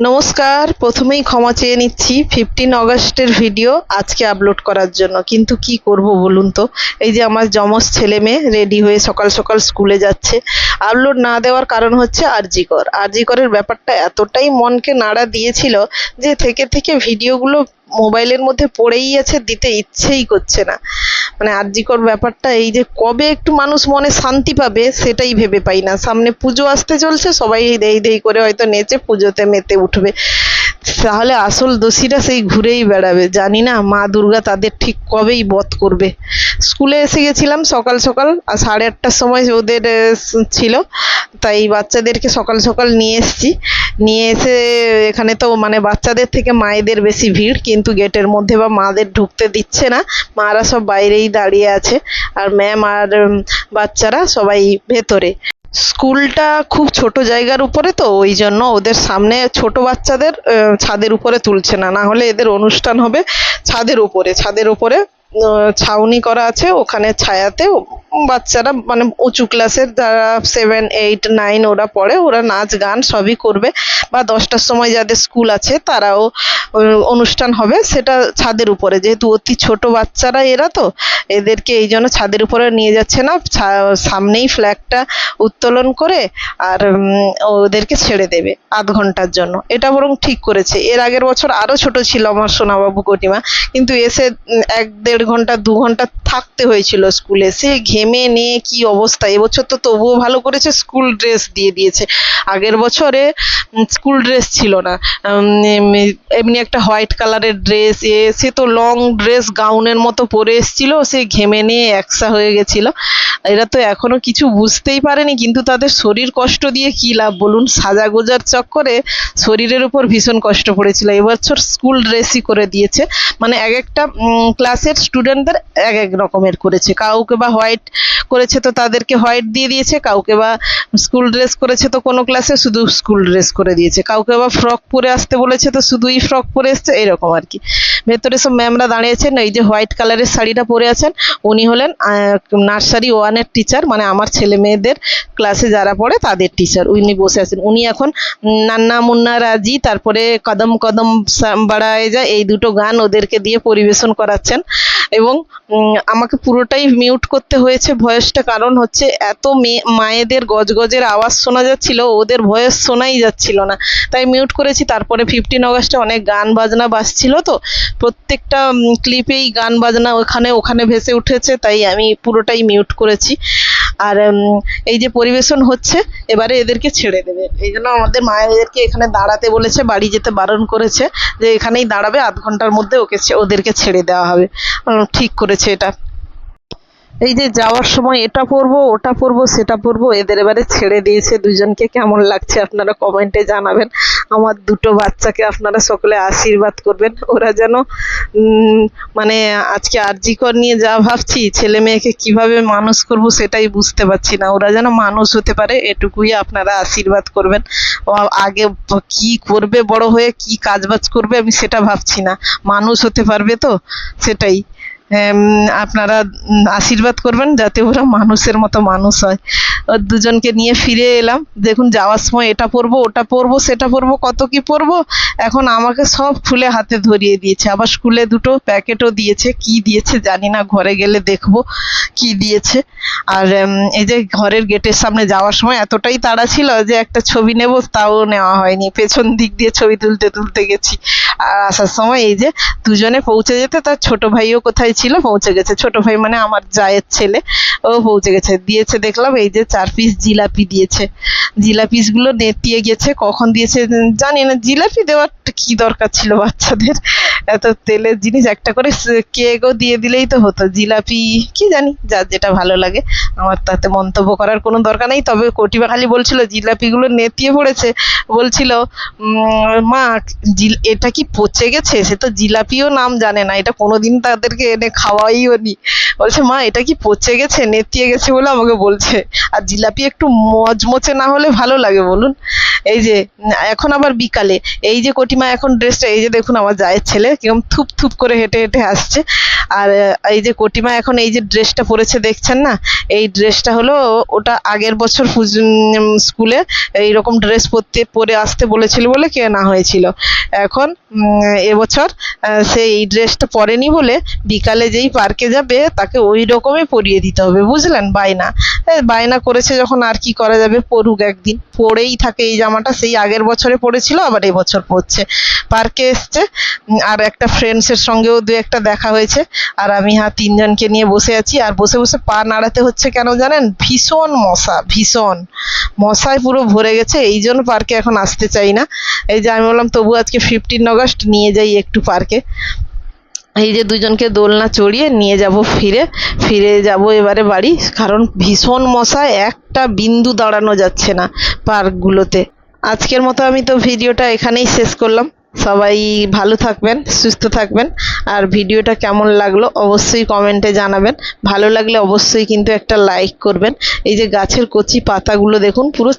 নমস্কার, প্রথমেই ক্ষমা চেয়ে নিচ্ছি ফিফটিন অগস্টের ভিডিও আজকে আপলোড করার জন্য। কিন্তু কি করব বলুন তো? এই যে আমার যমজ ছেলে মেয়ে রেডি হয়ে সকাল সকাল স্কুলে যাচ্ছে। আপলোড না দেওয়ার কারণ হচ্ছে আরজিকর। আরজিকরের ব্যাপারটা এতটাই মনকে নাড়া দিয়েছিল যে থেকে থেকে ভিডিওগুলো মোবাইলের মধ্যে পড়েই আছে, দিতে ইচ্ছেই করছে না। মানে আর্যিকর ব্যাপারটা এই যে কবে একটু মানুষ মনে শান্তি পাবে সেটাই ভেবে পাই না। সামনে পুজো আসতে চলছে, সবাই দেই দেই করে হয়তো নেচে পুজোতে মেতে উঠবে। তাহলে আসল দোষীরা সেই ঘুরেই বেড়াবে। জানি না মা দুর্গা তাদের ঠিক কবেই বধ করবে। স্কুলে এসে গেছিলাম সকাল সকাল, আর সাড়ে আটটার সময় ওদের ছিল। তাই বাচ্চাদেরকে সকাল সকাল নিয়ে এসেছি। নিয়ে এসে এখানে তো মানে বাচ্চাদের থেকে মায়েদের বেশি ভিড়, কিন্তু গেটের মধ্যে বা মাদের ঢুকতে দিচ্ছে না। মারা সব বাইরেই দাঁড়িয়ে আছে। আর ম্যাম আর বাচ্চারা সবাই ভেতরে। স্কুলটা খুব ছোট জায়গার উপরে তো, ওই জন্য ওদের সামনে ছোট বাচ্চাদের ছাদের উপরে তুলছে না। না হলে এদের অনুষ্ঠান হবে ছাদের উপরে। ছাদের উপরে ছাউনি করা আছে, ওখানে ছায়াতে বাচ্চারা মানে উঁচু ক্লাসের যারা সেভেন এইট নাইন ওরা পড়ে, ওরা নাচ, গান সবই করবে। বা দশটার সময় যাদের স্কুল আছে, তারাও অনুষ্ঠান হবে সেটা ছাদের উপরে। যেহেতু অতি ছোট বাচ্চারা এরা তো, এদেরকে এই জন্য ছাদের উপরে নিয়ে যাচ্ছে না। সামনেই ফ্ল্যাগটা উত্তোলন করে আর ওদেরকে ছেড়ে দেবে আধ ঘণ্টার জন্য। এটা বরং ঠিক করেছে। এর আগের বছর আরও ছোট ছিল আমার সোনাবাবু কটিমা কিন্তু এসে এক দেড় ঘণ্টা, দু ঘণ্টা থাকতে হয়েছিল স্কুলে সে ঘেমে নিয়ে কি অবস্থা? এবছর তো তবুও ভালো করেছে স্কুল ড্রেস দিয়ে দিয়েছে। আগের বছরে স্কুল ড্রেস ছিল না। এমনি- একটা হোয়াইট কালারের ড্রেস এ, সে তো লং ড্রেস গাউনের মতো পরে এসেছিল, সে ঘেমে নিয়ে একসা হয়ে গেছিল। এরা তো এখনও কিছু বুঝতেই পারেনি, কিন্তু তাদের শরীর কষ্ট দিয়ে কি লাভ? বলুন, সাজা গোজার চক্করে শরীরের উপর ভীষণ কষ্ট পড়েছিল। এবছর স্কুল ড্রেসই করে দিয়েছে। মানে এক একটা ক্লাসের স্টুডেন্টদের এক এক রকমের করেছে। কাউকে বা হোয়াইট করেছে তো তাদেরকে হোয়াইট দিয়ে দিয়েছে, কাউকে বা স্কুল ড্রেস করেছে তো কোনো ক্লাসে শুধু স্কুল ড্রেস করে দিয়েছে। কাউকে বা ফ্রক পরে আসতে বলেছে তো শুধুই ফ্রক পরে এসছে, এরকম আর কি। ভেতরে সব ম্যামরা দাঁড়িয়েছেন, এই যে হোয়াইট কালারের শাড়িটা পরে আছেন, উনি হলেন নার্সারি ওয়ানের টিচার মানে আমার ছেলে মেয়েদের ক্লাসে যারা পড়ে তাদের টিচার, উনি বসে আছেন। উনি এখন নান্না মুন্না রাজি, তারপরে কদম কদম বাড়ায় যায়, এই দুটো গান ওদেরকে দিয়ে পরিবেশন করাচ্ছেন। এবং আমাকে পুরোটাই মিউট করতে হয়েছে। ভয়েসটা কারণ হচ্ছে এত মেয়ে, মায়েদের গজগজের আওয়াজ শোনা যাচ্ছিল, ওদের ভয়েস শোনাই যাচ্ছিল না। তাই মিউট করেছি। তারপরে ফিফটিন অগস্টে অনেক গান বাজনা বাজছিল তো। প্রত্যেকটা ক্লিপেই গান বাজনা ওখানে ওখানে ভেসে উঠেছে। তাই আমি পুরোটাই মিউট করেছি। আর এই যে পরিবেশন হচ্ছে, এবারে এদেরকে ছেড়ে দেবে। এই জন্য আমাদের মায়েদেরকে এখানে দাঁড়াতে বলেছে, বাড়ি যেতে বারণ করেছে, যে এখানেই দাঁড়াবে, আধ ঘণ্টার মধ্যে ওকে ওদেরকে ছেড়ে দেওয়া হবে। ঠিক করেছে এটা। এই যে যাওয়ার সময় এটা পরবো, ওটা পরবো, সেটা পরবো, এদের এবারে ছেড়ে দিয়েছে দুজনকে। কেমন লাগছে আপনারা কমেন্টে জানাবেন। আমার দুটো বাচ্চাকে আপনারা সকলে আশীর্বাদ করবেন। ওরা যেন মানে আজকে আরজিকর নিয়ে যা ভাবছি, ছেলে মেয়েকে কীভাবে মানুষ করব সেটাই বুঝতে পারছি না। ওরা যেন মানুষ হতে পারে, এটুকুই আপনারা আশীর্বাদ করবেন। আগে কি করবে, বড় হয়ে কি কাজবাজ করবে, আমি সেটা ভাবছি না। মানুষ হতে পারবে তো, সেটাই। আপনারা আশীর্বাদ করবেন যাতে ওরা মানুষের মতো মানুষ হয়। দুজনকে নিয়ে ফিরে এলাম। দেখুন, যাওয়ার সময় এটা পরবো, ওটা পরবো, সেটা পরবো, কত কি পরবো? এখন আমাকে সব খুলে হাতে ধরিয়ে দিয়েছে। আবার স্কুলে দুটো প্যাকেটও দিয়েছে। কি দিয়েছে জানি না, ঘরে গেলে দেখব কি দিয়েছে। আর এই যে ঘরের গেটের সামনে যাওয়ার সময় এতটাই তাড়া ছিল যে একটা ছবি নেব, তাও নেওয়া হয়নি। পেছন দিক দিয়ে ছবি তুলতে তুলতে গেছি। আর আসার সময় এই যে দুজনে পৌঁছে যেতে, তার ছোট ভাইও কোথায় ছিল, পৌঁছে গেছে। ছোট ভাই মানে আমার জায়ের ছেলে, ও পৌঁছে গেছে। দিয়েছে, দেখলাম, এই যে চার পিস জিলাপি দিয়েছে। জিলাপিসগুলো নেতিয়ে গেছে, কখন দিয়েছে জানি না। জিলাপি দেওয়ার কি দরকার ছিল বাচ্চাদের? এত তেলের জিনিস একটা করে কেকও দিয়ে দিলেই তো হতো। জিলাপি, কি জানি, যার যেটা ভালো লাগে। আমার তাতে মন্তব্য করার কোনো দরকার নেই। তবে কটিবা খালি বলছিল, জিলাপিগুলো নেতিয়ে পড়েছে। বলছিল মা এটা কি পচে গেছে? সে তো জিলাপিও নাম জানে না। এটা কোনোদিন তাদেরকে এনে খাওয়াইও নি। বলছে, মা, এটা কি পচে গেছে, নেতিয়ে গেছে বলে আমাকে বলছে। আর জিলাপি একটু মজমচে না হলে ভালো লাগে বলুন। এই যে, এখন আবার বিকালে। এই যে কটিমা, এখন ড্রেসটা এই যে দেখুন, আমার জায়ের ছেলে কীরকম থুপ থুপ করে হেঁটে হেঁটে আসছে। আর এই যে কটিমা এখন এই যে ড্রেসটা পরেছে দেখছেন না? এই ড্রেসটা হলো ওটা আগের বছর স্কুলে এইরকম ড্রেস পরতে, পরে আসতে বলেছিল বলে কেনা হয়েছিল। এখন এবছর সে এই ড্রেসটা পরেনি বলে বিকালে যেই পার্কে যাবে তাকে ওই রকমই পরিয়ে দিতে হবে, বুঝলেন? বায়না। বায়না করেছে যখন আর কি করা যাবে, পরুক একদিন। পরেই থাকে এই জামাটা, সেই আগের বছরে পরেছিল, আবার এই বছর পরছে। পার্কে এসছে আর একটা ফ্রেন্ডসের সঙ্গেও দু একটা দেখা হয়েছে। আর আমি হ্যাঁ তিনজনকে নিয়ে বসে আছি। আর বসে বসে পা নাড়াতে হচ্ছে কেন জানেন? ভীষণ মশা, ভীষণ। মশায় পুরো ভরে গেছে। এই জন্য পার্কে এখন আসতে চাই না। এই যে আমি বললাম, তবু আজকে ফিফটিন অগস্ট নিয়ে যাই একটু পার্কে। এই যে দুজনকে দোলনা চড়িয়ে নিয়ে যাব ফিরে। ফিরে যাব এবারে বাড়ি। কারণ ভীষণ মশায় একটা বিন্দু দাঁড়ানো যাচ্ছে না পার্কগুলোতে। আজকের মতো আমি তো ভিডিওটা এখানেই শেষ করলাম। সবাই ভালো থাকবেন, সুস্থ থাকবেন। আর ভিডিওটা কেমন লাগল অবশ্যই কমেন্টে জানাবেন। ভালো লাগলে অবশ্যই কিন্তু একটা লাইক করবেন। এই যে গাছের কচি পাতাগুলো দেখুন, পুরো